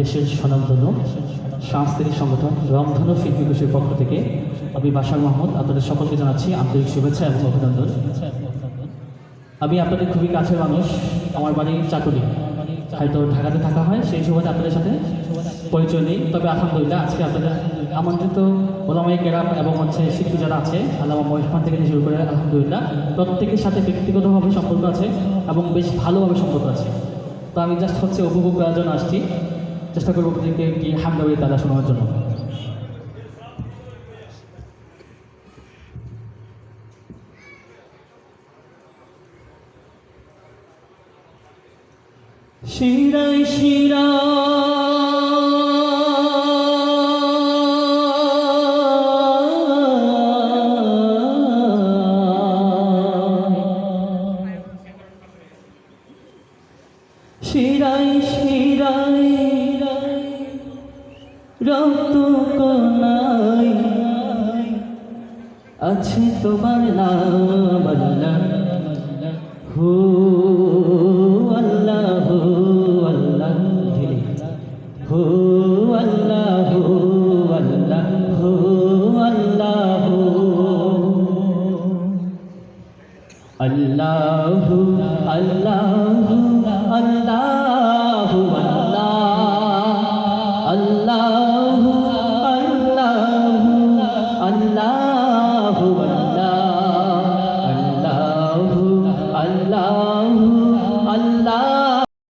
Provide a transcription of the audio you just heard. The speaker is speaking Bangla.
দেশের স্বনামধন্য সাংস্কৃতিক সংগঠন রংধনু শিল্পী গোষ্ঠীর পক্ষ থেকে আমি বাশার মাহমুদ, আপনাদের সকলকে জানাচ্ছি আন্তরিক শুভেচ্ছা এবং অভিনন্দন। আমি আপনাদের খুবই কাছের মানুষ, আমার বাড়ি চাকুরি হয়তো ঢাকাতে থাকা হয়, সেই সময় আপনাদের সাথে পরিচয় নেই। তবে আলহামদুলিল্লাহ, আজকে আপনাদের আমন্ত্রিত ওলামাই কেরাম এবং হচ্ছে শিল্পী যারা আছে, আল্লামা মহিষমান থেকে শুরু করে আলহামদুলিল্লাহ, প্রত্যেকের সাথে ব্যক্তিগতভাবে সম্পর্ক আছে এবং বেশ ভালোভাবে সম্পর্ক আছে। তো আমি জাস্ট হচ্ছে উপভোগ করার জন্য আসছি। চেষ্টা করব আপনাদেরকে কি হামদাবি তারা শোনার জন্য। শিরাই শিরা। শিরাই শিরাই রক্ত কোনাই আছে তোমার নাম আল্লাহ। হো আল্লাহ হো আল্লাহ। হো আল্লাহ হো আল্লাহ। হো আল্লাহ। হো আল্লাহ আল্লাহ।